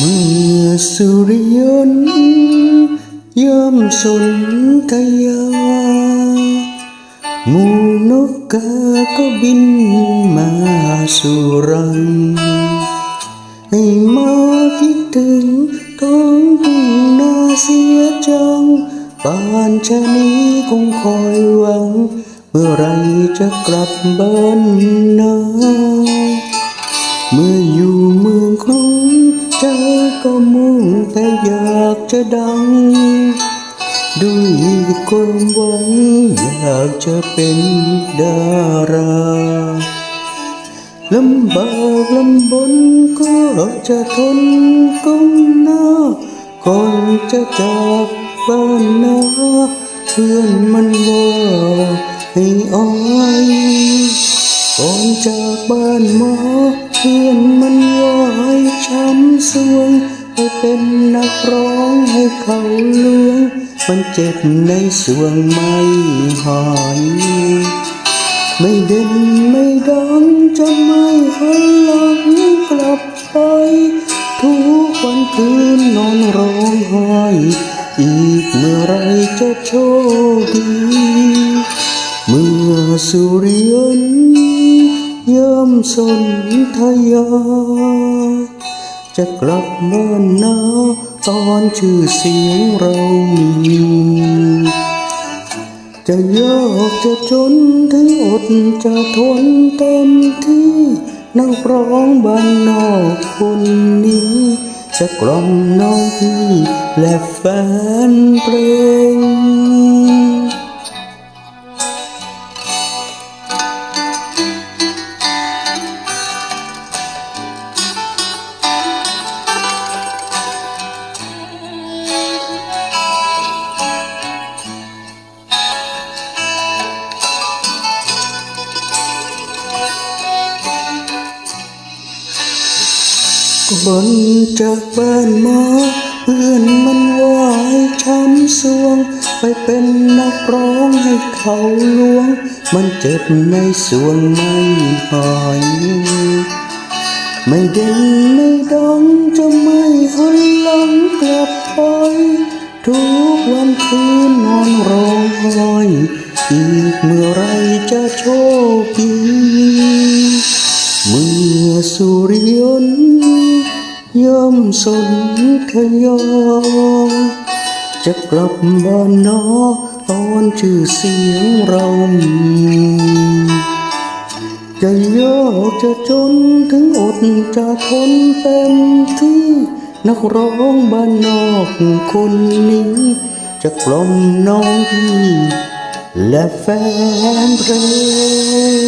เมื่อสุริยนต์ย่อมสนทยาหมูนกกาก็บินมาสู่รังให้มาคิดถึงท้องทุ่งนาเสียจังป่านชะนี้คงคอยหวัง เมื่อไรจะกลับบ้านนาเมื่ออยู่ เมืองกรุงใจก็มุ่งแต่อยากจะดัง ด้วยความหวังอยากจะเป็นดาราลำบากลำบนก็จะทนก้มหน้าก่อนจะจากบ้านนาเพื่อนมันว่าให้อายก่อนจากบ้านหมอ เพื่อนมันว่าให้ช้ำสวงไปเป็นนักร้องให้เขาเลี้ยงมันเจ็บในสวงไม่หายไม่เด่นไม่ดังจะไม่หันหลังกลับไป ทุกวันคืนนอนร้องไห้อีกเมื่อไรจะโชคดี เมื่อสุริยนต์ย่มสนทยา จะกลับบ้านนาตอนชื่อเสียงเรามีจะยากจะจนถึงอดจะทนเต็มที่นักร้องบ้านนอกคนนี้ จะกล่อมน้องพี่และแฟนเพลง คนจากบ้านมาเพื่อนมันวาให้ช้ำสวง ไปเป็นนักร้องให้เขาลวง มันเจ็บในสวงไม่หายไม่เด่นไม่ดังจะไม่หันหลังกลับไป ทุกวันคืนนอนร้องไห้อีกเมื่อไรจะโชคดีเมื่อสุริยนต์ ย่อมสนทยาจะกลับบ้านนอตอนชื่อเสียงเราจะยากจะจนถึงอดจะทนเต็มที่นักร้องบ้านนอกคนนี้ จะกล่อมน้องพี่และแฟนเพลง